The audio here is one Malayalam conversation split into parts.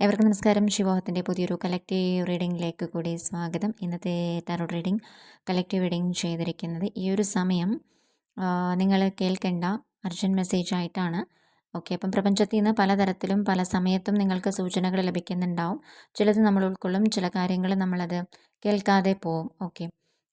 എവർക്കും നമസ്കാരം. ശിവോഹത്തിന്റെ പുതിയൊരു കളക്റ്റീവ് റീഡിങ്ങിലേക്ക് കൂടി സ്വാഗതം. ഇന്നത്തെ ടാരോട്ട് റീഡിംഗ് കളക്റ്റീവ് റീഡിംഗ് ചെയ്തിരിക്കുന്നത് ഈ ഒരു സമയം നിങ്ങൾ കേൾക്കേണ്ട അർജന്റ് മെസ്സേജ് ആയിട്ടാണ്. ഓക്കെ അപ്പം പ്രപഞ്ചത്തിൽ നിന്ന് പലതരത്തിലും പല സമയത്തും നിങ്ങൾക്ക് സൂചനകൾ ലഭിക്കുന്നുണ്ടാവും. ചിലത് നമ്മൾ ഉൾക്കൊള്ളും ചില കാര്യങ്ങൾ നമ്മളത് കേൾക്കാതെ പോവും. ഓക്കെ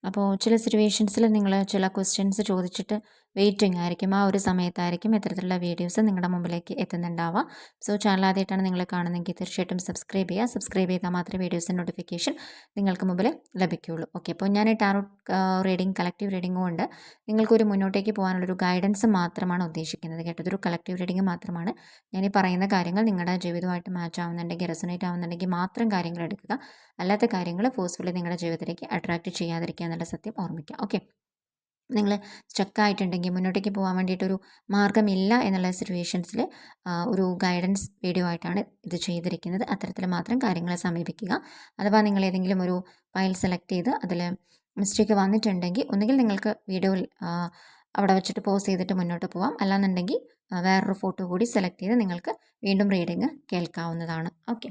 അപ്പോൾ ചില സിറ്റുവേഷൻസിൽ നിങ്ങൾ ചില ക്വസ്റ്റ്യൻസ് ചോദിച്ചിട്ട് വെയിറ്റിംഗ് ആയിരിക്കും. ആ ഒരു സമയത്തായിരിക്കും ഇത്തരത്തിലുള്ള വീഡിയോസ് നിങ്ങളുടെ മുമ്പിലേക്ക് എത്തുന്നുണ്ടാവുക. സോ ചാനൽ ആദ്യമായിട്ടാണ് നിങ്ങൾ കാണുന്നതെങ്കിൽ തീർച്ചയായിട്ടും സബ്സ്ക്രൈബ് ചെയ്യുക. സബ്സ്ക്രൈബ് ചെയ്താൽ മാത്രമേ വീഡിയോസിന്റെ നോട്ടിഫിക്കേഷൻ നിങ്ങൾക്ക് മുമ്പിൽ ലഭിക്കുകയുള്ളൂ. ഓക്കെ അപ്പോൾ ഞാൻ ടാറോ റീഡിംഗ് കളക്റ്റീവ് റീഡിംഗും ഉണ്ട്. നിങ്ങൾക്കൊരു മുന്നോട്ടേക്ക് പോകാനുള്ളൊരു ഗൈഡൻസ് മാത്രമാണ് ഉദ്ദേശിക്കുന്നത്. കേട്ടതൊരു കളക്റ്റീവ് റീഡിംഗ് മാത്രമാണ്. ഞാൻ ഈ പറയുന്ന കാര്യങ്ങൾ നിങ്ങളുടെ ജീവിതമായിട്ട് മാച്ച് ആവുന്നുണ്ടെങ്കിൽ റെസനേറ്റ് ആവുന്നുണ്ടെങ്കിൽ മാത്രം കാര്യങ്ങൾ എടുക്കുക. അല്ലാത്ത കാര്യങ്ങൾ ഫോഴ്സ്ഫുള്ളി നിങ്ങളുടെ ജീവിതത്തിലേക്ക് അട്രാക്റ്റ് ചെയ്യാതിരിക്കുക എന്നുള്ള സത്യം ഓർമ്മിക്കുക. ഓക്കെ നിങ്ങൾ സ്റ്റക്കായിട്ടുണ്ടെങ്കിൽ മുന്നോട്ടേക്ക് പോകാൻ വേണ്ടിയിട്ടൊരു മാർഗമില്ല എന്നുള്ള സിറ്റുവേഷൻസിൽ ഒരു ഗൈഡൻസ് വീഡിയോ ആയിട്ടാണ് ഇത് ചെയ്തിരിക്കുന്നത്. അത്തരത്തിൽ മാത്രം കാര്യങ്ങളെ സമീപിക്കുക. അഥവാ നിങ്ങൾ ഏതെങ്കിലും ഒരു ഫയൽ സെലക്ട് ചെയ്ത് അതിൽ മിസ്റ്റേക്ക് വന്നിട്ടുണ്ടെങ്കിൽ ഒന്നുകിൽ നിങ്ങൾക്ക് വീഡിയോ അവിടെ വെച്ചിട്ട് പോസ് ചെയ്തിട്ട് മുന്നോട്ട് പോവാം. അല്ലാന്നുണ്ടെങ്കിൽ വേറൊരു ഫോട്ടോ കൂടി സെലക്ട് ചെയ്ത് നിങ്ങൾക്ക് വീണ്ടും റീഡിങ് കേൾക്കാവുന്നതാണ്. Okay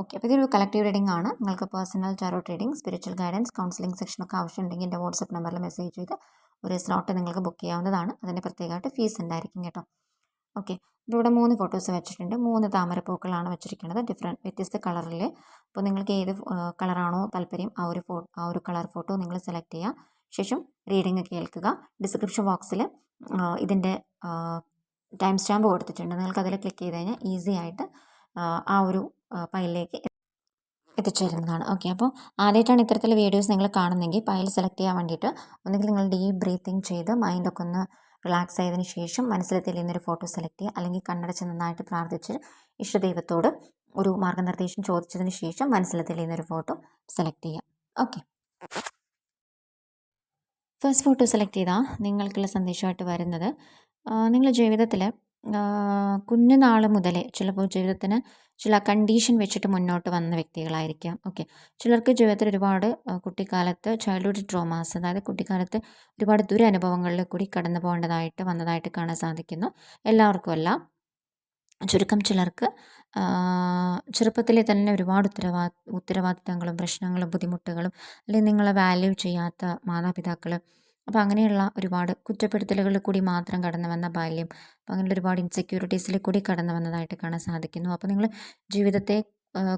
okay. അപ്പോൾ ഇതൊരു കളക്റ്റീവ് റീഡിംഗ് ആണ്. നിങ്ങൾക്ക് പേഴ്സണൽ ചാരോ ട്രേഡിംഗ് സ്പിരിച്വൽ ഗൈഡൻസ് കൗൺസിലിംഗ് സെക്ഷനൊക്കെ ആവശ്യമുണ്ടെങ്കിൽ എന്റെ വാട്സപ്പ് നമ്പറിൽ മെസ്സേജ് ചെയ്ത് ഒരു സ്ലോട്ട് നിങ്ങൾക്ക് ബുക്ക് ചെയ്യാവുന്നതാണ്. അതിന് പ്രത്യേകമായിട്ട് ഫീസ് ഉണ്ടായിരിക്കും കേട്ടോ. ഓക്കെ. അപ്പോൾ ഇവിടെ മൂന്ന് ഫോട്ടോസ് വെച്ചിട്ടുണ്ട്. മൂന്ന് താമരപ്പൂക്കളാണ് വെച്ചിരിക്കുന്നത്. ഡിഫറെന്റ് വ്യത്യസ്ത കളറിൽ അപ്പോൾ നിങ്ങൾക്ക് ഏത് കളറാണോ താല്പര്യം ആ ഒരു ഫോ ആ ഒരു കളർ ഫോട്ടോ നിങ്ങൾ സെലക്ട് ചെയ്യുക. ശേഷം റീഡിംഗ് കേൾക്കുക ഡിസ്ക്രിപ്ഷൻ ബോക്സിൽ ഇതിന്റെ ടൈം സ്റ്റാമ്പ് കൊടുത്തിട്ടുണ്ട്. നിങ്ങൾക്ക് അതിൽ ക്ലിക്ക് ചെയ്ത് കഴിഞ്ഞാൽ ഈസി ആയിട്ട് ആ ഒരു ഫയലിലേക്ക് എത്തിച്ചേരുന്നതാണ്. ഓക്കെ അപ്പോൾ ആദ്യമായിട്ടാണ് ഇത്തരത്തിലുള്ള വീഡിയോസ് നിങ്ങൾ കാണുന്നെങ്കിൽ ഫയൽ സെലക്ട് ചെയ്യാൻ വേണ്ടിയിട്ട് ഒന്നുകിൽ നിങ്ങൾ ഡീപ്പ് ബ്രീത്തിങ് ചെയ്ത് മൈൻഡൊക്കെ ഒന്ന് റിലാക്സ് ആയതിനു ശേഷം മനസ്സിൽ തെളിയുന്നൊരു ഫോട്ടോ സെലക്ട് ചെയ്യുക. അല്ലെങ്കിൽ കണ്ണടച്ച് നന്നായിട്ട് പ്രാർത്ഥിച്ച് ഇഷ്ടദൈവത്തോട് ഒരു മാർഗനിർദ്ദേശം ചോദിച്ചതിന് ശേഷം മനസ്സിൽ തെളിയുന്നൊരു ഫോട്ടോ സെലക്ട് ചെയ്യുക. ഓക്കെ ഫസ്റ്റ് ഫോട്ടോ സെലക്ട് ചെയ്താൽ നിങ്ങൾക്കുള്ള സന്ദേശമായിട്ട് വരുന്നത് നിങ്ങളുടെ ജീവിതത്തിൽ കുഞ്ഞുനാൾ മുതലേ ചിലപ്പോൾ ജീവിതത്തിന് ചില കണ്ടീഷൻ വെച്ചിട്ട് മുന്നോട്ട് വന്ന വ്യക്തികളായിരിക്കാം. ഓക്കെ ചിലർക്ക് ജീവിതത്തിൽ ഒരുപാട് കുട്ടിക്കാലത്ത് ചൈൽഡ്ഹുഡ് ട്രോമാസ് അതായത് കുട്ടിക്കാലത്ത് ഒരുപാട് ദുരനുഭവങ്ങളിൽ കൂടി കടന്നു പോകേണ്ടതായിട്ട് വന്നതായിട്ട് കാണാൻ സാധിക്കുന്നു. എല്ലാവർക്കും അല്ല ചുരുക്കം ചിലർക്ക് ചെറുപ്പത്തിലെ തന്നെ ഒരുപാട് ഉത്തരവാ ഉത്തരവാദിത്തങ്ങളും പ്രശ്നങ്ങളും ബുദ്ധിമുട്ടുകളും അല്ലെങ്കിൽ നിങ്ങളെ വാല്യൂ ചെയ്യാത്ത മാതാപിതാക്കൾ അപ്പോൾ അങ്ങനെയുള്ള ഒരുപാട് കുറ്റപ്പെടുത്തലുകളിൽ കൂടി മാത്രം കടന്നു വന്ന ബാല്യം അങ്ങനെയുള്ള ഒരുപാട് ഇൻസെക്യൂരിറ്റീസിൽ കൂടി കടന്നു വന്നതായിട്ട് കാണാൻ സാധിക്കുന്നു. അപ്പോൾ നിങ്ങൾ ജീവിതത്തെ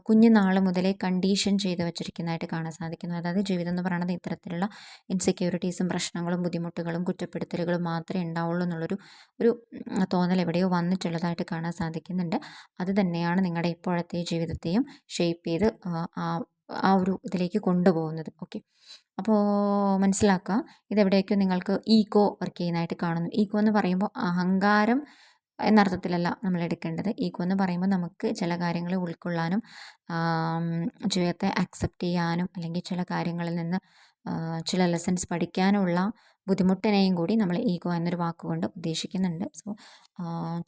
കുഞ്ഞുനാൾ മുതലേ കണ്ടീഷൻ ചെയ്ത് വെച്ചിരിക്കുന്നതായിട്ട് കാണാൻ സാധിക്കുന്നു. അതായത് ജീവിതം എന്ന് പറയുന്നത് ഇത്തരത്തിലുള്ള ഇൻസെക്യൂരിറ്റീസും പ്രശ്നങ്ങളും ബുദ്ധിമുട്ടുകളും കുറ്റപ്പെടുത്തലുകളും മാത്രമേ ഉണ്ടാവുള്ളൂ എന്നുള്ളൊരു ഒരു തോന്നൽ എവിടെയോ വന്നിട്ടുള്ളതായിട്ട് കാണാൻ സാധിക്കുന്നുണ്ട്. അത് തന്നെയാണ് നിങ്ങളുടെ ഇപ്പോഴത്തെ ജീവിതത്തെയും ഷേപ്പ് ചെയ്ത് ആ ഒരു ഇതിലേക്ക് കൊണ്ടുപോകുന്നത്. ഓക്കെ. അപ്പോൾ മനസ്സിലാക്കുക ഇതെവിടെയൊക്കെ നിങ്ങൾക്ക് ഈഗോ വർക്ക് ചെയ്യുന്നതായിട്ട് കാണുന്നു. ഈഗോ എന്ന് പറയുമ്പോൾ അഹങ്കാരം എന്നർത്ഥത്തിലല്ല നമ്മൾ എടുക്കേണ്ടത്. ഈഗോ എന്ന് പറയുമ്പോൾ നമുക്ക് ചില കാര്യങ്ങൾ ഉൾക്കൊള്ളാനും ജീവിതത്തെ അക്സെപ്റ്റ് ചെയ്യാനും അല്ലെങ്കിൽ ചില കാര്യങ്ങളിൽ നിന്ന് ചില ലെസൺസ് പഠിക്കാനുള്ള ബുദ്ധിമുട്ടിനെയും കൂടി നമ്മൾ ഈഗോ എന്നൊരു വാക്കുകൊണ്ട് ഉദ്ദേശിക്കുന്നുണ്ട്. സോ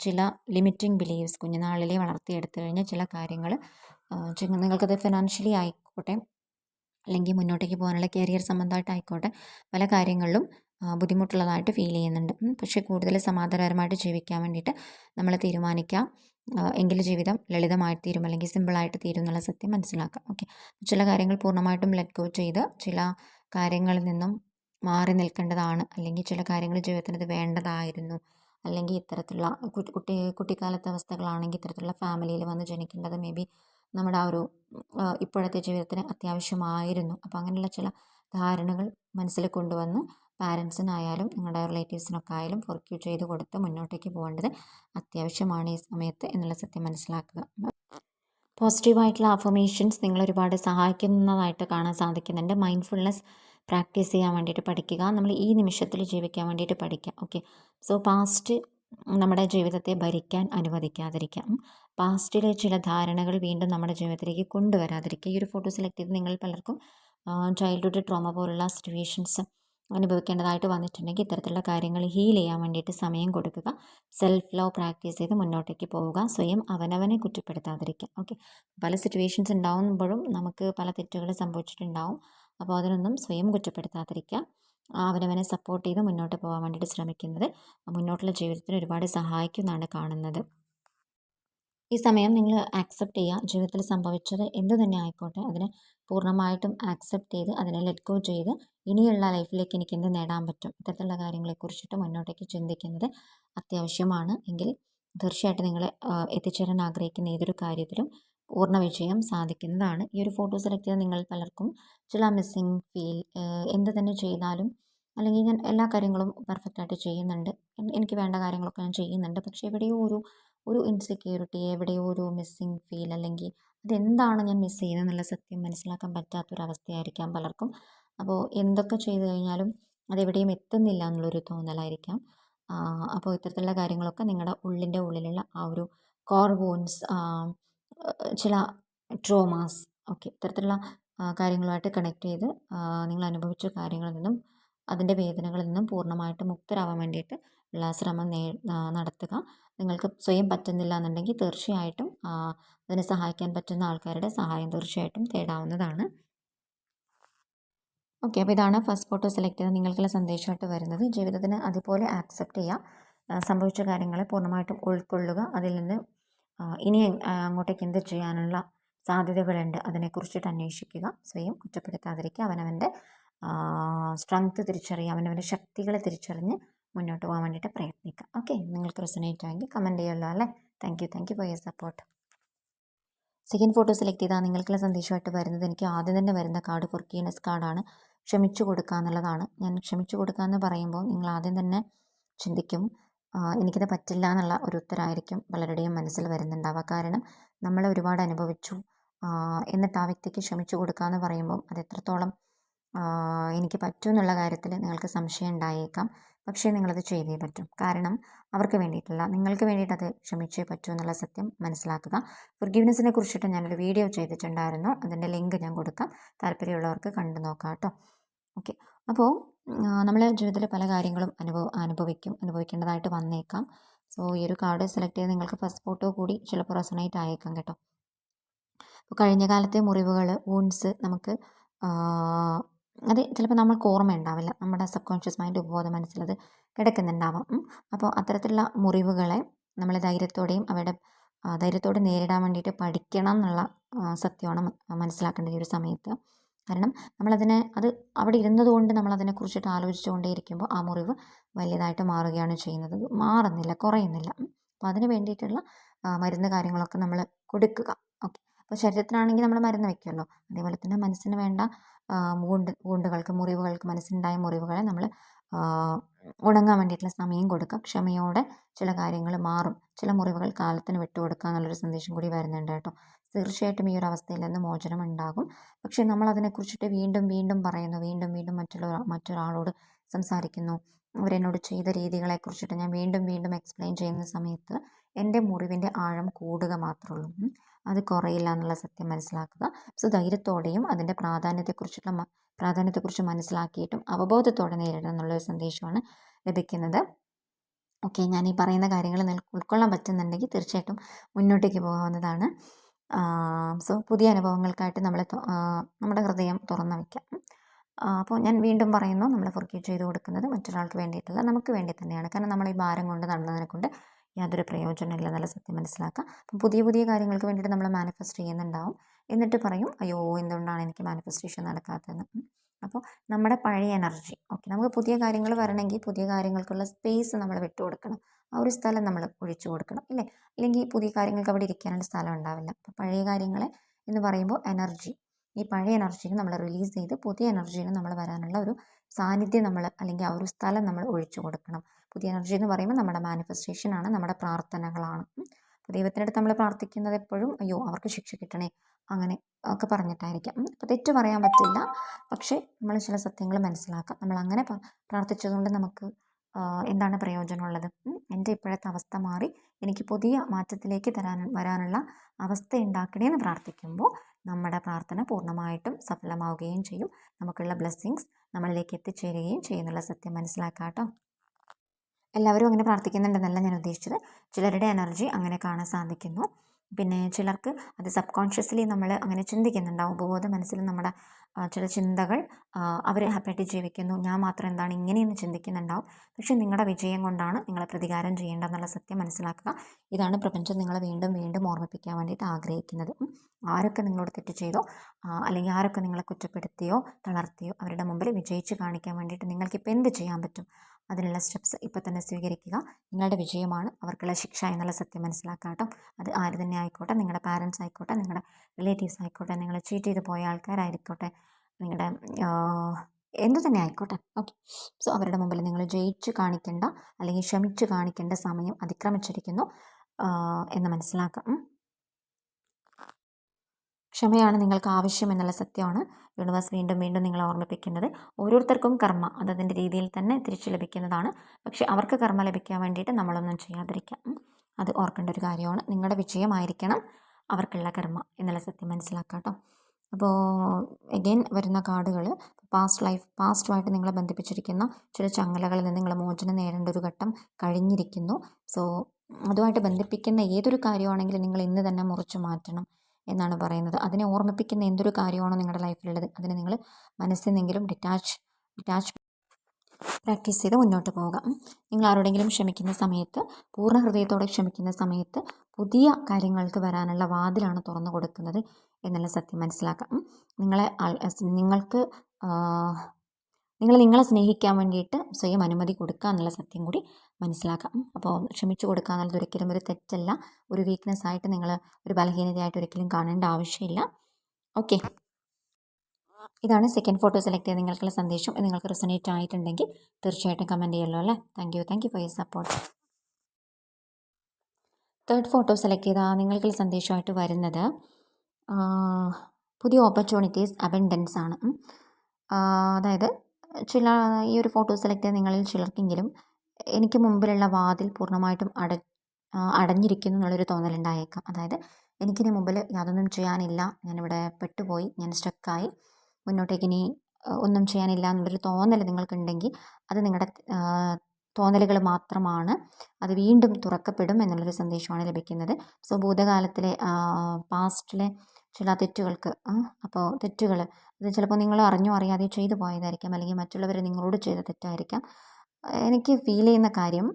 ചില ലിമിറ്റിംഗ് ബിലീവ്സ് കുഞ്ഞുനാളിലെ വളർത്തിയെടുത്തു കഴിഞ്ഞാൽ ചില കാര്യങ്ങൾ നിങ്ങൾക്കത് ഫിനാൻഷ്യലി ആയിക്കോട്ടെ. അല്ലെങ്കിൽ മുന്നോട്ടേക്ക് പോകാനുള്ള കരിയർ സംബന്ധമായിട്ടായിക്കോട്ടെ പല കാര്യങ്ങളിലും ബുദ്ധിമുട്ടുള്ളതായിട്ട് ഫീൽ ചെയ്യുന്നുണ്ട്. പക്ഷേ കൂടുതൽ സമാധാനപരമായിട്ട് ജീവിക്കാൻ വേണ്ടിയിട്ട് നമ്മൾ തീരുമാനിക്കാം. എങ്കിൽ ജീവിതം ലളിതമായിട്ട് തീരും അല്ലെങ്കിൽ സിമ്പിളായിട്ട് തീരും എന്നുള്ള സത്യം മനസ്സിലാക്കാം. ഓക്കെ. ചില കാര്യങ്ങൾ പൂർണമായിട്ടും ലെറ്റ് ഗോ ചെയ്ത് ചില കാര്യങ്ങളിൽ നിന്നും മാറി നിൽക്കേണ്ടതാണ്. അല്ലെങ്കിൽ ചില കാര്യങ്ങൾ ജീവിതത്തിന് വേണ്ടതായിരുന്നു. അല്ലെങ്കിൽ ഇത്തരത്തിലുള്ള കുട്ടി കുട്ടിക്കാലത്തെ അവസ്ഥകളാണെങ്കിൽ ഇത്തരത്തിലുള്ള ഫാമിലിയിൽ വന്ന് ജനിക്കേണ്ടത് മേ ബി നമ്മുടെ ആ ഒരു ഇപ്പോഴത്തെ ജീവിതത്തിന് അത്യാവശ്യമായിരുന്നു. അപ്പോൾ അങ്ങനെയുള്ള ചില ധാരണകൾ മനസ്സിൽ കൊണ്ടുവന്ന് പാരൻസിനായാലും നിങ്ങളുടെ റിലേറ്റീവ്സിനൊക്കെ ആയാലും ഫോർക്യൂ ചെയ്ത് കൊടുത്ത് മുന്നോട്ടേക്ക് പോകേണ്ടത് അത്യാവശ്യമാണ് ഈ സമയത്ത് എന്നുള്ള സത്യം മനസ്സിലാക്കുക. പോസിറ്റീവായിട്ടുള്ള അഫർമേഷൻസ് നിങ്ങൾ ഒരുപാട് സഹായിക്കുന്നതായിട്ട് കാണാൻ സാധിക്കുന്നുണ്ട്. മൈൻഡ്ഫുൾനെസ് പ്രാക്ടീസ് ചെയ്യാൻ വേണ്ടിയിട്ട് പഠിക്കുക. നമ്മൾ ഈ നിമിഷത്തിൽ ജീവിക്കാൻ വേണ്ടിയിട്ട് പഠിക്കുക. ഓക്കെ. സോ പാസ്റ്റ് നമ്മുടെ ജീവിതത്തെ ഭരിക്കാൻ അനുവദിക്കാതിരിക്കാം. പാസ്റ്റിലെ ചില ധാരണകൾ വീണ്ടും നമ്മുടെ ജീവിതത്തിലേക്ക് കൊണ്ടുവരാതിരിക്കുക. ഈ ഒരു ഫോട്ടോ സെലക്ട് ചെയ്ത് നിങ്ങൾ പലർക്കും ചൈൽഡ്ഹുഡ് ട്രോമ പോലുള്ള സിറ്റുവേഷൻസ് അനുഭവിക്കേണ്ടതായിട്ട് വന്നിട്ടുണ്ടെങ്കിൽ ഇത്തരത്തിലുള്ള കാര്യങ്ങൾ ഹീൽ ചെയ്യാൻ വേണ്ടിയിട്ട് സമയം കൊടുക്കുക. സെൽഫ് ലവ് പ്രാക്ടീസ് ചെയ്ത് മുന്നോട്ടേക്ക് പോവുക. സ്വയം അവനവനെ കുറ്റപ്പെടുത്താതിരിക്കുക. ഓക്കെ പല സിറ്റുവേഷൻസ് ഉണ്ടാകുമ്പോഴും നമുക്ക് പല തെറ്റുകൾ സംഭവിച്ചിട്ടുണ്ടാവും. അപ്പോൾ അതിനൊന്നും സ്വയം കുറ്റപ്പെടുത്താതിരിക്കുക. അവനവനെ സപ്പോർട്ട് ചെയ്ത് മുന്നോട്ട് പോകാൻ വേണ്ടിയിട്ട് ശ്രമിക്കുന്നത് മുന്നോട്ടുള്ള ജീവിതത്തിന് ഒരുപാട് സഹായിക്കുമെന്നാണ് കാണുന്നത്. ഈ സമയം നിങ്ങൾ ആക്സെപ്റ്റ് ചെയ്യുക ജീവിതത്തിൽ സംഭവിച്ചത് എന്ത് തന്നെ ആയിക്കോട്ടെ. അതിനെ പൂർണമായിട്ടും ആക്സെപ്റ്റ് ചെയ്ത് അതിനെ ലെറ്റ് ഗോ ചെയ്ത് ഇനിയുള്ള ലൈഫിലേക്ക് എനിക്ക് എന്ത് നേടാൻ പറ്റും? ഇത്തരത്തിലുള്ള കാര്യങ്ങളെക്കുറിച്ചിട്ട് മുന്നോട്ടേക്ക് ചിന്തിക്കുന്നത് അത്യാവശ്യമാണ്. എങ്കിൽ തീർച്ചയായിട്ടും നിങ്ങൾ എത്തിച്ചേരാൻ ആഗ്രഹിക്കുന്ന ഏതൊരു കാര്യത്തിലും പൂർണ വിജയം സാധിക്കുന്നതാണ്. ഈ ഒരു ഫോട്ടോ സെലക്ട് ചെയ്ത നിങ്ങൾ പലർക്കും ചില മിസ്സിങ് ഫീൽ എന്ത് തന്നെ ചെയ്താലും അല്ലെങ്കിൽ ഞാൻ എല്ലാ കാര്യങ്ങളും പെർഫെക്റ്റായിട്ട് ചെയ്യുന്നുണ്ട്. എനിക്ക് വേണ്ട കാര്യങ്ങളൊക്കെ ഞാൻ ചെയ്യുന്നുണ്ട്. പക്ഷേ എവിടെയോ ഒരു ഒരു ഇൻസെക്യൂരിറ്റി എവിടെയോ ഒരു മിസ്സിങ് ഫീൽ അല്ലെങ്കിൽ അതെന്താണ് ഞാൻ മിസ് ചെയ്യുന്നത് എന്നുള്ള സത്യം മനസ്സിലാക്കാൻ പറ്റാത്തൊരവസ്ഥയായിരിക്കാം പലർക്കും. അപ്പോൾ എന്തൊക്കെ ചെയ്തു കഴിഞ്ഞാലും അതെവിടെയും എത്തുന്നില്ല എന്നുള്ളൊരു തോന്നലായിരിക്കാം. അപ്പോൾ ഇത്തരത്തിലുള്ള കാര്യങ്ങളൊക്കെ നിങ്ങളുടെ ഉള്ളിന്റെ ഉള്ളിലുള്ള ആ ഒരു കോർ വോൺസ് ചില ട്രോമാസ് ഓക്കെ ഇത്തരത്തിലുള്ള കാര്യങ്ങളുമായിട്ട് കണക്ട് ചെയ്ത് നിങ്ങൾ അനുഭവിച്ച കാര്യങ്ങളിൽ നിന്നും അതിന്റെ വേദനകളിൽ നിന്നും പൂർണമായിട്ട് മുക്തരാവാൻ വേണ്ടിയിട്ട് ഉള്ള ശ്രമം നേ നടത്തുക. നിങ്ങൾക്ക് സ്വയം പറ്റുന്നില്ല എന്നുണ്ടെങ്കിൽ തീർച്ചയായിട്ടും അതിനെ സഹായിക്കാൻ പറ്റുന്ന ആൾക്കാരുടെ സഹായം തീർച്ചയായിട്ടും തേടാവുന്നതാണ്. ഓക്കെ അപ്പോൾ ഇതാണ് ഫസ്റ്റ് ഫോട്ടോ സെലക്ട് ചെയ്ത് നിങ്ങൾക്കുള്ള സന്ദേശമായിട്ട് വരുന്നത്. ജീവിതത്തിന് അതുപോലെ ആക്സെപ്റ്റ് ചെയ്യുക സംഭവിച്ച കാര്യങ്ങളെ പൂർണമായിട്ടും ഉൾക്കൊള്ളുക. അതിൽ നിന്ന് ഇനി അങ്ങോട്ടേക്ക് എന്ത് ചെയ്യാനുള്ള സാധ്യതകളുണ്ട് അതിനെക്കുറിച്ചിട്ട് അന്വേഷിക്കുക. സ്വയം കുറ്റപ്പെടുത്താതിരിക്കുക. അവനവന്റെ സ്ട്രെങ്ത് തിരിച്ചറിയുക. അവനവന്റെ ശക്തികളെ തിരിച്ചറിഞ്ഞ് മുന്നോട്ട് പോകാൻ വേണ്ടിയിട്ട് പ്രയത്നിക്കാം. ഓക്കെ നിങ്ങൾക്ക് റെസനേറ്റ് ആയെങ്കിൽ കമന്റ് ചെയ്യുമല്ലോ അല്ലേ? Thank you thank you for your support second photo select ചെയ്താൽ നിങ്ങൾക്കുള്ള സന്ദേശമായിട്ട് വരുന്നത് എനിക്ക് ആദ്യം തന്നെ വരുന്ന കാർഡ് ഫൊർക്കീനസ് കാർഡാണ് ക്ഷമിച്ചു കൊടുക്കുക എന്നുള്ളതാണ്. ഞാൻ ക്ഷമിച്ചു കൊടുക്കുക എന്ന് പറയുമ്പോൾ നിങ്ങൾ ആദ്യം തന്നെ ചിന്തിക്കും എനിക്കത് പറ്റില്ല എന്നുള്ള ഒരു ഉത്തരമായിരിക്കും പലരുടെയും മനസ്സിൽ വരുന്നുണ്ടാവുക. കാരണം നമ്മൾ ഒരുപാട് അനുഭവിച്ചു. എന്നിട്ട് ആ വ്യക്തിക്ക് ക്ഷമിച്ചു കൊടുക്കുക എന്ന് പറയുമ്പോൾ അത് എത്രത്തോളം എനിക്ക് പറ്റും എന്നുള്ള കാര്യത്തിൽ നിങ്ങൾക്ക് സംശയം ഉണ്ടായേക്കാം. പക്ഷേ നിങ്ങളത് ചെയ്തേ പറ്റും. കാരണം അവർക്ക് വേണ്ടിയിട്ടല്ല. നിങ്ങൾക്ക് വേണ്ടിയിട്ട് അത് ക്ഷമിച്ചേ പറ്റൂ എന്നുള്ള സത്യം മനസ്സിലാക്കുക. ഫുർഗീവ്നെസ്സിനെ കുറിച്ചിട്ട് ഞാനൊരു വീഡിയോ ചെയ്തിട്ടുണ്ടായിരുന്നു. അതിന്റെ ലിങ്ക് ഞാൻ കൊടുക്കാം. താല്പര്യമുള്ളവർക്ക് കണ്ടു നോക്കാം കേട്ടോ. ഓക്കെ. അപ്പോൾ നമ്മൾ ജീവിതത്തിൽ പല കാര്യങ്ങളും അനുഭവ അനുഭവിക്കും. അനുഭവിക്കേണ്ടതായിട്ട് വന്നേക്കാം. സോ ഈ ഒരു കാർഡ് സെലക്ട് ചെയ്ത് നിങ്ങൾക്ക് ഫസ്റ്റ് ഫോട്ടോ കൂടി ചിലപ്പോൾ റെസണേറ്റ് ആയേക്കാം കേട്ടോ. അപ്പോൾ കഴിഞ്ഞ കാലത്തെ മുറിവുകൾ വൂൺസ് നമുക്ക് അത് ചിലപ്പോൾ നമ്മൾക്ക് ഓർമ്മ ഉണ്ടാവില്ല നമ്മുടെ സബ് കോൺഷ്യസ് മൈൻഡ് ഉപബോധ മനസ്സിലത് കിടക്കുന്നുണ്ടാവാം. അപ്പോൾ അത്തരത്തിലുള്ള മുറിവുകളെ നമ്മൾ ധൈര്യത്തോടെയും അവരുടെ ധൈര്യത്തോടെ നേരിടാൻ വേണ്ടിയിട്ട് പഠിക്കണം എന്നുള്ള സത്യമാണ് മനസ്സിലാക്കേണ്ടത് ഈ ഒരു സമയത്ത്. കാരണം നമ്മളതിനെ അത് അവിടെ ഇരുന്നതുകൊണ്ട് നമ്മളതിനെക്കുറിച്ചിട്ട് ആലോചിച്ചുകൊണ്ടേയിരിക്കുമ്പോൾ ആ മുറിവ് വലിയതായിട്ട് മാറുകയാണ് ചെയ്യുന്നത്. മാറുന്നില്ല കുറയുന്നില്ല. അപ്പോൾ അതിന് വേണ്ടിയിട്ടുള്ള മരുന്ന് കാര്യങ്ങളൊക്കെ നമ്മൾ കൊടുക്കുക. ഓക്കെ. അപ്പോൾ ശരീരത്തിനാണെങ്കിൽ നമ്മൾ മരുന്ന് വയ്ക്കുമല്ലോ അതേപോലെ തന്നെ മനസ്സിന് വേണ്ട വൂണ്ട് വൂണ്ടുകൾക്ക് മുറിവുകൾക്ക് മനസ്സിനുണ്ടായ മുറിവുകളെ നമ്മൾ ഉണങ്ങാൻ വേണ്ടിയിട്ടുള്ള സമയം കൊടുക്കുക. ക്ഷമയോടെ ചില കാര്യങ്ങൾ മാറും. ചില മുറിവുകൾ കാലത്തിന് വിട്ടുകൊടുക്കുക എന്നുള്ളൊരു സന്ദേശം കൂടി വരുന്നുണ്ട് കേട്ടോ. തീർച്ചയായിട്ടും ഈ ഒരു അവസ്ഥയിൽ നിന്ന് മോചനം ഉണ്ടാകും. പക്ഷേ നമ്മൾ അതിനെക്കുറിച്ചിട്ട് വീണ്ടും വീണ്ടും പറയുന്നു വീണ്ടും വീണ്ടും മറ്റുള്ള മറ്റൊരാളോട് സംസാരിക്കുന്നു. അവരെന്നോട് ചെയ്ത രീതികളെക്കുറിച്ചിട്ട് ഞാൻ വീണ്ടും വീണ്ടും എക്സ്പ്ലെയിൻ ചെയ്യുന്ന സമയത്ത് എന്റെ മുറിവിന്റെ ആഴം കൂടുക മാത്രമേ ഉള്ളൂ. അത് കുറയില്ല എന്നുള്ള സത്യം മനസ്സിലാക്കുക. സോ ധൈര്യത്തോടെയും അതിന്റെ പ്രാധാന്യത്തെക്കുറിച്ചുള്ള പ്രാധാന്യത്തെക്കുറിച്ച് മനസ്സിലാക്കിയിട്ടും അവബോധത്തോടെ നേരിടണം എന്നുള്ളൊരു സന്ദേശമാണ് ലഭിക്കുന്നത്. ഓക്കെ ഞാൻ ഈ പറയുന്ന കാര്യങ്ങൾ ഉൾക്കൊള്ളാൻ പറ്റുന്നുണ്ടെങ്കിൽ തീർച്ചയായിട്ടും മുന്നോട്ടേക്ക് പോകാവുന്നതാണ്. സോ പുതിയ അനുഭവങ്ങൾക്കായിട്ട് നമ്മൾ നമ്മുടെ ഹൃദയം തുറന്ന് വയ്ക്കാം. അപ്പോൾ ഞാൻ വീണ്ടും പറയുന്നു നമ്മൾ ഫൊർഗീവ് ചെയ്ത് കൊടുക്കുന്നത് മറ്റൊരാൾക്ക് വേണ്ടിയിട്ടല്ല നമുക്ക് വേണ്ടി തന്നെയാണ്. കാരണം നമ്മൾ ഈ ഭാരം കൊണ്ട് നടന്നതിനെ കൊണ്ട് യാതൊരു പ്രയോജനമില്ല എന്നുള്ള സത്യം മനസ്സിലാക്കുക അപ്പം പുതിയ പുതിയ കാര്യങ്ങൾക്ക് വേണ്ടിയിട്ട് നമ്മൾ മാനിഫെസ്റ്റ് ചെയ്യുന്നുണ്ടാവും. എന്നിട്ട് പറയും അയ്യോ എന്തുകൊണ്ടാണ് എനിക്ക് മാനിഫെസ്റ്റേഷൻ നടക്കാത്തതെന്ന് അപ്പോൾ നമ്മുടെ പഴയ എനർജി ഓക്കെ നമുക്ക് പുതിയ കാര്യങ്ങൾ വരണമെങ്കിൽ പുതിയ കാര്യങ്ങൾക്കുള്ള സ്പേസ് നമ്മൾ വിട്ടുകൊടുക്കണം ആ ഒരു സ്ഥലം നമ്മൾ ഒഴിച്ചു കൊടുക്കണം ഇല്ലേ? അല്ലെങ്കിൽ പുതിയ കാര്യങ്ങൾക്ക് അവിടെ ഇരിക്കാനുള്ള സ്ഥലം ഉണ്ടാവില്ല. അപ്പോൾ പഴയ കാര്യങ്ങളെ എന്ന് പറയുമ്പോൾ എനർജി ഈ പഴയ എനർജിനെ നമ്മൾ റിലീസ് ചെയ്ത് പുതിയ എനർജിയിൽ നമ്മൾ വരാനുള്ള ഒരു സാന്നിധ്യം നമ്മൾ അല്ലെങ്കിൽ ആ ഒരു സ്ഥലം നമ്മൾ ഒഴിച്ചു കൊടുക്കണം. പുതിയ എനർജി എന്ന് പറയുമ്പോൾ നമ്മുടെ മാനിഫെസ്റ്റേഷൻ ആണ് നമ്മുടെ പ്രാർത്ഥനകളാണ്. അപ്പോൾ ദൈവത്തിനടുത്ത് നമ്മൾ പ്രാർത്ഥിക്കുന്നത് എപ്പോഴും അയ്യോ അവർക്ക് ശിക്ഷ കിട്ടണേ അങ്ങനെ ഒക്കെ പറഞ്ഞിട്ടായിരിക്കാം. അപ്പോൾ തെറ്റ് പറയാൻ പറ്റില്ല. പക്ഷേ നമ്മൾ ചില സത്യങ്ങൾ മനസ്സിലാക്കാം. നമ്മൾ അങ്ങനെ പ്രാർത്ഥിച്ചതുകൊണ്ട് നമുക്ക് എന്താണ് പ്രയോജനമുള്ളത്? എന്റെ ഇപ്പോഴത്തെ അവസ്ഥ മാറി എനിക്ക് പുതിയ മാറ്റത്തിലേക്ക് തരാൻ വരാനുള്ള അവസ്ഥ ഉണ്ടാക്കണേ എന്ന് പ്രാർത്ഥിക്കുമ്പോൾ നമ്മുടെ പ്രാർത്ഥന പൂർണമായിട്ടും സഫലമാവുകയും ചെയ്യും. നമുക്കുള്ള ബ്ലെസ്സിങ്സ് നമ്മളിലേക്ക് എത്തിച്ചേരുകയും ചെയ്യുന്നുള്ള സത്യം മനസ്സിലാക്കാം കേട്ടോ എല്ലാവരും അങ്ങനെ പ്രാർത്ഥിക്കുന്നുണ്ടെന്നല്ല ഞാൻ ഉദ്ദേശിച്ചത്. ചിലരുടെ എനർജി അങ്ങനെ കാണാൻ സാധിക്കുന്നു. പിന്നെ ചിലർക്ക് അത് സബ് കോൺഷ്യസ്ലി നമ്മൾ അങ്ങനെ ചിന്തിക്കുന്നുണ്ടാവും. ഉപബോധ മനസ്സിൽ നമ്മുടെ ചില ചിന്തകൾ അവർ ഹാപ്പിയായിട്ട് ജീവിക്കുന്നു. ഞാൻ മാത്രം എന്താണ് ഇങ്ങനെയെന്ന് ചിന്തിക്കുന്നുണ്ടാവും. പക്ഷേ നിങ്ങളുടെ വിജയം കൊണ്ടാണ് നിങ്ങളെ പ്രതികാരം ചെയ്യേണ്ടതെന്നുള്ള സത്യം മനസ്സിലാക്കുക. ഇതാണ് പ്രപഞ്ചം നിങ്ങളെ വീണ്ടും വീണ്ടും ഓർമ്മിപ്പിക്കാൻ വേണ്ടിയിട്ട് ആഗ്രഹിക്കുന്നത്. ആരൊക്കെ നിങ്ങളോട് തെറ്റ് ചെയ്തോ അല്ലെങ്കിൽ ആരൊക്കെ നിങ്ങളെ കുറ്റപ്പെടുത്തിയോ തളർത്തിയോ അവരുടെ മുമ്പിൽ വിജയിച്ച് കാണിക്കാൻ വേണ്ടിയിട്ട് നിങ്ങൾക്കിപ്പോൾ എന്ത് ചെയ്യാൻ പറ്റും? അതിനുള്ള സ്റ്റെപ്സ് ഇപ്പോൾ തന്നെ സ്വീകരിക്കുക. നിങ്ങളുടെ വിജയമാണ്. അവർക്കുള്ള ശിക്ഷ എന്നുള്ള സത്യം മനസ്സിലാക്കാട്ടും. അത് ആര് തന്നെ ആയിക്കോട്ടെ നിങ്ങളുടെ പാരൻസ് ആയിക്കോട്ടെ നിങ്ങളുടെ റിലേറ്റീവ്സ് ആയിക്കോട്ടെ നിങ്ങൾ ചീറ്റ് ചെയ്ത് പോയ ആൾക്കാരായിരിക്കോട്ടെ നിങ്ങളുടെ എന്തു തന്നെ ആയിക്കോട്ടെ. ഓക്കെ സോ അവരുടെ മുമ്പിൽ നിങ്ങൾ ജയിച്ച് കാണിക്കേണ്ട അല്ലെങ്കിൽ ക്ഷമിച്ച് കാണിക്കേണ്ട സമയം അതിക്രമിച്ചിരിക്കുന്നു. എന്ന് മനസ്സിലാക്കുക ഉം. ക്ഷമയാണ് നിങ്ങൾക്ക് ആവശ്യം എന്നുള്ള സത്യമാണ്. യൂണിവേഴ്സ് വീണ്ടും വീണ്ടും നിങ്ങളെ ഓർമ്മിപ്പിക്കുന്നത്. ഓരോരുത്തർക്കും കർമ്മ അത് അതതിന്റെ രീതിയിൽ തന്നെ തിരിച്ചു ലഭിക്കുന്നതാണ്. പക്ഷേ അവർക്ക് കർമ്മ ലഭിക്കാൻ വേണ്ടിയിട്ട് നമ്മളൊന്നും ചെയ്യാതിരിക്കാം. അത് ഓർക്കേണ്ട ഒരു കാര്യമാണ്. നിങ്ങളുടെ വിജയമായിരിക്കണം അവർക്കുള്ള കർമ്മ എന്നുള്ള സത്യം മനസ്സിലാക്കാം കേട്ടോ. അപ്പോൾ എഗെയിൻ വരുന്ന കാർഡുകൾ പാസ്റ്റ് ലൈഫ് പാസ്റ്റുമായിട്ട് നിങ്ങളെ ബന്ധിപ്പിച്ചിരിക്കുന്ന ചില ചങ്ങലകളിൽ നിന്ന് നിങ്ങൾ മോചനം നേടേണ്ട ഒരു ഘട്ടം കഴിഞ്ഞിരിക്കുന്നു. സോ അതുമായിട്ട് ബന്ധിപ്പിക്കുന്ന ഏതൊരു കാര്യമാണെങ്കിലും നിങ്ങൾ ഇന്ന് തന്നെ മുറിച്ച് മാറ്റണം. എന്നാണ് പറയുന്നത്. അതിനെ ഓർമ്മിപ്പിക്കുന്ന എന്തൊരു കാര്യമാണോ നിങ്ങളുടെ ലൈഫിലുള്ളത്? അതിനെ നിങ്ങൾ മനസ്സിൽ നിന്നെങ്കിലും ഡിറ്റാച്ച് ഡിറ്റാച്ച് പ്രാക്ടീസ് ചെയ്ത് മുന്നോട്ട് പോവുക. നിങ്ങൾ ആരോടെങ്കിലും ക്ഷമിക്കുന്ന സമയത്ത് പൂർണ ഹൃദയത്തോടെ ക്ഷമിക്കുന്ന സമയത്ത് പുതിയ കാര്യങ്ങൾക്ക് വരാനുള്ള വാതിലാണ് തുറന്നു കൊടുക്കുന്നത് എന്നുള്ള സത്യം മനസ്സിലാക്കാം. നിങ്ങളെ നിങ്ങൾക്ക് നിങ്ങൾ നിങ്ങളെ സ്നേഹിക്കാൻ വേണ്ടിയിട്ട് സ്വയം അനുമതി കൊടുക്കുക എന്നുള്ള സത്യം കൂടി മനസ്സിലാക്കാം. അപ്പോൾ ക്ഷമിച്ചു കൊടുക്കുക എന്നുള്ളത് ഒരിക്കലും ഒരു തെറ്റല്ല. ഒരു വീക്ക്നെസ് ആയിട്ട് നിങ്ങൾ ഒരു ബലഹീനതയായിട്ട് ഒരിക്കലും കാണേണ്ട ആവശ്യമില്ല. ഓക്കെ ഇതാണ് സെക്കൻഡ് ഫോട്ടോ സെലക്ട് ചെയ്ത് നിങ്ങൾക്കുള്ള സന്ദേശം. നിങ്ങൾക്ക് റിസണേറ്റ് ആയിട്ടുണ്ടെങ്കിൽ തീർച്ചയായിട്ടും കമന്റ് ചെയ്യുമല്ലോ അല്ലേ? Thank you thank you for your support third photo select ചെയ്താൽ നിങ്ങൾക്കുള്ള സന്ദേശമായിട്ട് വരുന്നത് പുതിയ ഓപ്പർച്യൂണിറ്റീസ് അബൻഡൻസ് ആണ്. അതായത് ചില ഈ ഒരു ഫോട്ടോ സെലക്ട് ചെയ്ത നിങ്ങളിൽ ചിലർക്കെങ്കിലും എനിക്ക് മുമ്പിലുള്ള വാതിൽ പൂർണമായിട്ടും അട അടഞ്ഞിരിക്കുന്നു എന്നുള്ളൊരു തോന്നലുണ്ടായേക്കാം. അതായത് എനിക്കിനി മുമ്പിൽ യാതൊന്നും ചെയ്യാനില്ല ഞാനിവിടെ പെട്ടുപോയി ഞാൻ സ്റ്റക്കായി മുന്നോട്ടേക്ക് ഇനി ആ, ഒന്നും ചെയ്യാനില്ല എന്നുള്ളൊരു തോന്നൽ നിങ്ങൾക്കുണ്ടെങ്കിൽ അത് നിങ്ങളുടെ തോന്നലുകൾ മാത്രമാണ്. അത് വീണ്ടും തുറക്കപ്പെടും എന്നുള്ളൊരു സന്ദേശമാണ് ലഭിക്കുന്നത്. സോ ഭൂതകാലത്തിലെ പാസ്റ്റിലെ ചില തെറ്റുകൾക്ക് അപ്പോൾ തെറ്റുകൾ അത് ചിലപ്പോൾ നിങ്ങൾ അറിഞ്ഞോ അറിയാതെ ചെയ്തു പോയതായിരിക്കാം. അല്ലെങ്കിൽ മറ്റുള്ളവർ നിങ്ങളോട് ചെയ്ത തെറ്റായിരിക്കാം. എനിക്ക് ഫീൽ ചെയ്യുന്ന കാര്യം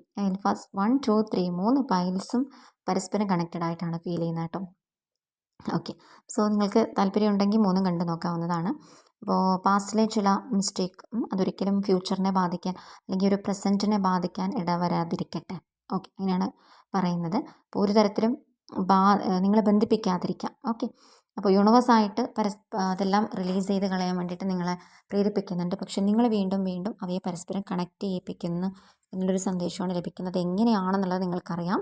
ഫസ്റ്റ് വൺ ടു ത്രീ മൂന്ന് പൈൽസും പരസ്പരം കണക്റ്റഡ് ആയിട്ടാണ് ഫീൽ ചെയ്യുന്നത് കേട്ടോ. ഓക്കെ സോ നിങ്ങൾക്ക് താല്പര്യമുണ്ടെങ്കിൽ മൂന്നും കണ്ടു നോക്കാവുന്നതാണ്. അപ്പോൾ പാസ്റ്റിലെ ചില മിസ്റ്റേക്ക് അതൊരിക്കലും ഫ്യൂച്ചറിനെ ബാധിക്കാൻ അല്ലെങ്കിൽ ഒരു പ്രസന്റിനെ ബാധിക്കാൻ ഇടവരാതിരിക്കട്ടെ. ഓക്കെ അങ്ങനെയാണ് പറയുന്നത്. അപ്പോൾ ഒരു തരത്തിലും ബാ നിങ്ങളെ ബന്ധിപ്പിക്കാതിരിക്കാം. ഓക്കെ അപ്പോൾ യൂണിവേഴ്സായിട്ട് പരസ് അതെല്ലാം റിലീസ് ചെയ്ത് കളയാൻ വേണ്ടിയിട്ട് നിങ്ങളെ പ്രേരിപ്പിക്കുന്നുണ്ട്. പക്ഷെ നിങ്ങൾ വീണ്ടും വീണ്ടും അവയെ പരസ്പരം കണക്ട് ചെയ്യിപ്പിക്കുന്നു എന്നുള്ളൊരു സന്ദേശമാണ് ലഭിക്കുന്നത്. എങ്ങനെയാണെന്നുള്ളത് നിങ്ങൾക്കറിയാം.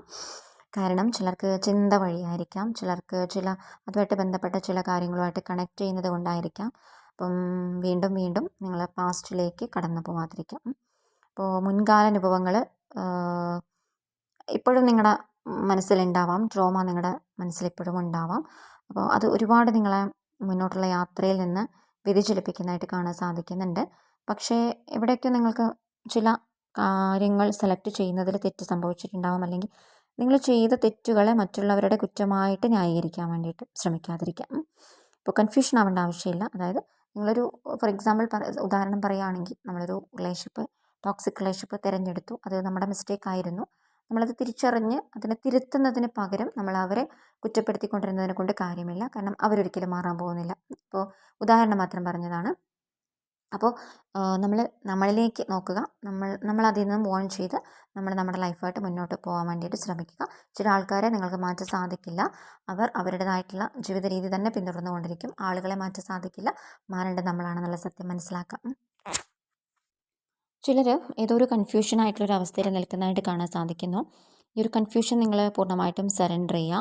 കാരണം ചിലർക്ക് ചിന്ത വഴിയായിരിക്കാം. ചിലർക്ക് ചില അതുമായിട്ട് ബന്ധപ്പെട്ട ചില കാര്യങ്ങളുമായിട്ട് കണക്ട് ചെയ്യുന്നത് കൊണ്ടായിരിക്കാം. അപ്പം വീണ്ടും വീണ്ടും നിങ്ങൾ പാസ്റ്റിലേക്ക് കടന്നു പോകാതിരിക്കാം അപ്പോൾ മുൻകാല അനുഭവങ്ങൾ ഇപ്പോഴും നിങ്ങളുടെ മനസ്സിലുണ്ടാവാം. ട്രോമ നിങ്ങളുടെ മനസ്സിൽ ഇപ്പോഴും ഉണ്ടാവാം. അപ്പോൾ അത് ഒരുപാട് നിങ്ങളെ മുന്നോട്ടുള്ള യാത്രയിൽ നിന്ന് വ്യതിചലിപ്പിക്കുന്നതായിട്ട് കാണാൻ സാധിക്കുന്നുണ്ട്. പക്ഷേ എവിടെയൊക്കെ നിങ്ങൾക്ക് ചില കാര്യങ്ങൾ സെലക്ട് ചെയ്യുന്നതിൽ തെറ്റ് സംഭവിച്ചിട്ടുണ്ടാവും അല്ലെങ്കിൽ നിങ്ങൾ ചെയ്ത തെറ്റുകളെ മറ്റുള്ളവരുടെ കുറ്റമായിട്ട് ന്യായീകരിക്കാൻ വേണ്ടിയിട്ട് ശ്രമിക്കാതിരിക്കാം. ഇപ്പോൾ കൺഫ്യൂഷൻ ആവേണ്ട ആവശ്യമില്ല. അതായത് നിങ്ങളൊരു ഫോർ എക്സാമ്പിൾ ഉദാഹരണം പറയുകയാണെങ്കിൽ നമ്മളൊരു റിലേഷൻഷിപ്പ് ടോക്സിക് റിലേഷൻഷിപ്പ് തിരഞ്ഞെടുത്തു. അത് നമ്മുടെ മിസ്റ്റേക്ക് ആയിരുന്നു. നമ്മളത് തിരിച്ചറിഞ്ഞ് അതിനെ തിരുത്തുന്നതിന് പകരം നമ്മൾ അവരെ കുറ്റപ്പെടുത്തിക്കൊണ്ടിരുന്നതിനെ കൊണ്ട് കാര്യമില്ല. കാരണം അവരൊരിക്കലും മാറാൻ പോകുന്നില്ല. ഇപ്പോൾ ഉദാഹരണം മാത്രം പറഞ്ഞതാണ്. അപ്പോൾ നമ്മൾ നമ്മളിലേക്ക് നോക്കുക. നമ്മൾ നമ്മൾ അതിൽ നിന്ന് മോൺ ചെയ്ത് നമ്മൾ നമ്മുടെ ലൈഫായിട്ട് മുന്നോട്ട് പോകാൻ വേണ്ടിയിട്ട് ശ്രമിക്കുക. ചില ആൾക്കാരെ നിങ്ങൾക്ക് മാറ്റാൻ സാധിക്കില്ല. അവർ അവരുടേതായിട്ടുള്ള ജീവിത രീതി തന്നെ പിന്തുടർന്നുകൊണ്ടിരിക്കും. ആളുകളെ മാറ്റാൻ സാധിക്കില്ല. മാറേണ്ടത് നമ്മളാണെന്നുള്ള സത്യം മനസ്സിലാക്കാം. ചിലർ ഏതോ ഒരു കൺഫ്യൂഷൻ ആയിട്ടുള്ളൊരു അവസ്ഥയിൽ നിൽക്കുന്നതായിട്ട് കാണാൻ സാധിക്കുന്നു. ഈ ഒരു കൺഫ്യൂഷൻ നിങ്ങൾ പൂർണമായിട്ടും സറണ്ടർ ചെയ്യുക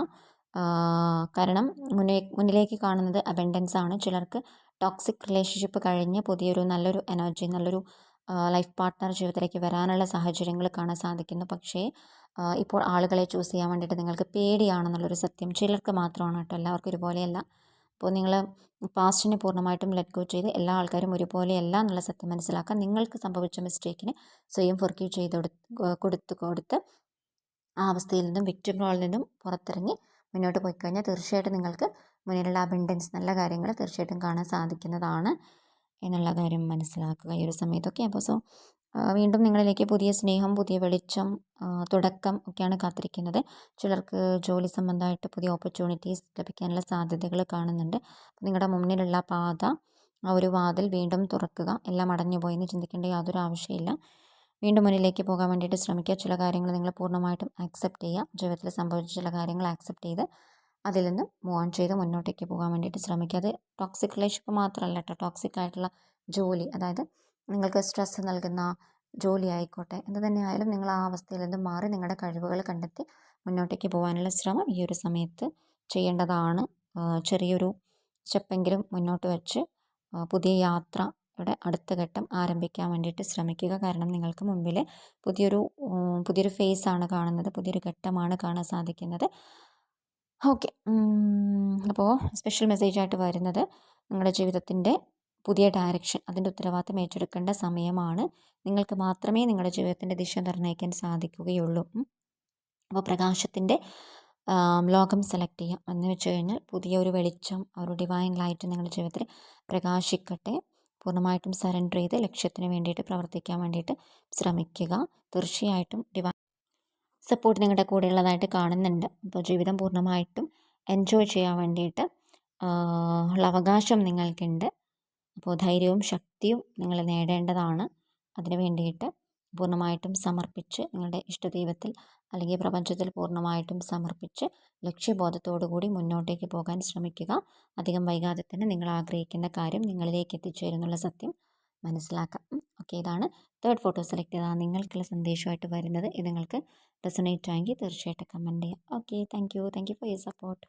കാരണം മുന്നേ മുന്നിലേക്ക് കാണുന്നത് അബൻഡൻസ് ആണ്. ചിലർക്ക് ടോക്സിക് റിലേഷൻഷിപ്പ് കഴിഞ്ഞ് പുതിയൊരു നല്ലൊരു എനർജി നല്ലൊരു ലൈഫ് പാർട്ട്ണർ ജീവിതത്തിലേക്ക് വരാനുള്ള സാഹചര്യങ്ങൾ കാണാൻ സാധിക്കുന്നു. പക്ഷേ ഇപ്പോൾ ആളുകളെ ചൂസ് ചെയ്യാൻ വേണ്ടിയിട്ട് നിങ്ങൾക്ക് പേടിയാണെന്നുള്ളൊരു സത്യം ചിലർക്ക് മാത്രമാണ് കേട്ടോ. എല്ലാവർക്കും ഒരുപോലെയല്ല അപ്പോൾ നിങ്ങൾ പാസ്റ്റിനെ പൂർണമായിട്ടും ലെറ്റ് ഗോ ചെയ്ത് എല്ലാ ആൾക്കാരും ഒരുപോലെയല്ല എന്നുള്ള സത്യം മനസ്സിലാക്കാൻ നിങ്ങൾക്ക് സംഭവിച്ച മിസ്റ്റേക്കിന് സ്വയം ഫൊർഗീവ് ചെയ്ത് കൊടുത്ത് കൊടുത്ത് ആ അവസ്ഥയിൽ നിന്നും വിക്ടിം റോളിൽ നിന്നും പുറത്തിറങ്ങി മുന്നോട്ട് പോയി കഴിഞ്ഞാൽ തീർച്ചയായിട്ടും നിങ്ങൾക്ക് മുന്നിലുള്ള അബണ്ടൻസ് നല്ല കാര്യങ്ങൾ തീർച്ചയായിട്ടും കാണാൻ സാധിക്കുന്നതാണ് എന്നുള്ള കാര്യം മനസ്സിലാക്കുക ഈ ഒരു സമയത്തൊക്കെ. അപ്പോൾ സോ വീണ്ടും നിങ്ങളിലേക്ക് പുതിയ സ്നേഹം പുതിയ വെളിച്ചം തുടക്കം ഒക്കെയാണ് കാത്തിരിക്കുന്നത്. ചിലർക്ക് ജോലി സംബന്ധമായിട്ട് പുതിയ ഓപ്പർച്യൂണിറ്റീസ് ലഭിക്കാനുള്ള സാധ്യതകൾ കാണുന്നുണ്ട്. നിങ്ങളുടെ മുന്നിലുള്ള പാത ആ ഒരു വാതിൽ വീണ്ടും തുറക്കുക. എല്ലാം അടഞ്ഞു പോയെന്ന് ചിന്തിക്കേണ്ട യാതൊരു ആവശ്യമില്ല വീണ്ടും മുന്നിലേക്ക് പോകാൻ വേണ്ടിയിട്ട് ശ്രമിക്കുക. ചില കാര്യങ്ങൾ നിങ്ങൾ പൂർണമായിട്ടും ആക്സെപ്റ്റ് ചെയ്യുക. ജീവിതത്തിൽ സംഭവിച്ച ചില കാര്യങ്ങൾ ആക്സെപ്റ്റ് ചെയ്ത് അതിൽ നിന്ന് മൂവ് ഓൺ ചെയ്ത് മുന്നോട്ടേക്ക് പോകാൻ വേണ്ടിയിട്ട് ശ്രമിക്കുക. അത് ടോക്സിക് റിലേഷൻഷിപ്പ് മാത്രമല്ല കേട്ടോ ടോക്സിക് ആയിട്ടുള്ള ജോലി അതായത് നിങ്ങൾക്ക് സ്ട്രെസ്സ് നൽകുന്ന ജോലി ആയിക്കോട്ടെ എന്ത് തന്നെയായാലും നിങ്ങൾ ആ അവസ്ഥയിൽ നിന്ന് മാറി നിങ്ങളുടെ കഴിവുകൾ കണ്ടെത്തി മുന്നോട്ടേക്ക് പോകാനുള്ള ശ്രമം ഈ ഒരു സമയത്ത് ചെയ്യേണ്ടതാണ്. ചെറിയൊരു സ്റ്റെപ്പെങ്കിലും മുന്നോട്ട് വെച്ച് പുതിയ യാത്ര യാത്രയുടെ അടുത്ത ഘട്ടം ആരംഭിക്കാൻ വേണ്ടിയിട്ട് ശ്രമിക്കുക. കാരണം നിങ്ങൾക്ക് മുമ്പിൽ പുതിയൊരു പുതിയൊരു ഫേസ് ആണ് കാണുന്നത് പുതിയൊരു ഘട്ടമാണ് കാണാൻ സാധിക്കുന്നത്. ഓക്കെ. അപ്പോൾ സ്പെഷ്യൽ മെസ്സേജായിട്ട് വരുന്നത് നിങ്ങളുടെ ജീവിതത്തിന്റെ പുതിയ ഡയറക്ഷൻ അതിന്റെ ഉത്തരവാദിത്തം ഏറ്റെടുക്കേണ്ട സമയമാണ്. നിങ്ങൾക്ക് മാത്രമേ നിങ്ങളുടെ ജീവിതത്തിന്റെ ദിശ നിർണയിക്കാൻ സാധിക്കുകയുള്ളൂ. അപ്പോൾ പ്രകാശത്തിന്റെ ലോകം സെലക്ട് ചെയ്യാം. എന്ന് വെച്ച് കഴിഞ്ഞാൽ പുതിയ ഒരു വെളിച്ചം ഒരു ഡിവൈൻ ലൈറ്റ് നിങ്ങളുടെ ജീവിതത്തിൽ പ്രകാശിക്കട്ടെ. പൂർണമായിട്ടും സറണ്ടർ ചെയ്ത് ലക്ഷ്യത്തിന് വേണ്ടിയിട്ട് പ്രവർത്തിക്കാൻ വേണ്ടിയിട്ട് ശ്രമിക്കുക. തീർച്ചയായിട്ടും ഡിവൈൻ സപ്പോർട്ട് നിങ്ങളുടെ കൂടെ ഉള്ളതായിട്ട് കാണുന്നുണ്ട്. അപ്പോൾ ജീവിതം പൂർണമായിട്ടും എൻജോയ് ചെയ്യാൻ വേണ്ടിയിട്ട് ഉള്ള അവകാശം നിങ്ങൾക്കുണ്ട്. അപ്പോൾ ധൈര്യവും ശക്തിയും നിങ്ങൾ നേടേണ്ടതാണ്. അതിനു വേണ്ടിയിട്ട് പൂർണമായിട്ടും സമർപ്പിച്ച് നിങ്ങളുടെ ഇഷ്ടദൈവത്തിൽ അല്ലെങ്കിൽ പ്രപഞ്ചത്തിൽ പൂർണമായിട്ടും സമർപ്പിച്ച് ലക്ഷ്യബോധത്തോടു കൂടി മുന്നോട്ടേക്ക് പോകാൻ ശ്രമിക്കുക. അധികം വൈകാതെ തന്നെ നിങ്ങൾ ആഗ്രഹിക്കുന്ന കാര്യം നിങ്ങളിലേക്ക് എത്തിച്ചേരുന്നുള്ള സത്യം മനസ്സിലാക്കാം. ഓക്കെ ഇതാണ് തേർഡ് ഫോട്ടോ സെലക്ട് ചെയ്താൽ നിങ്ങൾക്കുള്ള സന്ദേശമായിട്ട് വരുന്നത്. ഇത് നിങ്ങൾക്ക് റെസണേറ്റ് ആയെങ്കിൽ തീർച്ചയായിട്ടും കമന്റ് ചെയ്യാം. Okay thank you. Thank you for your support.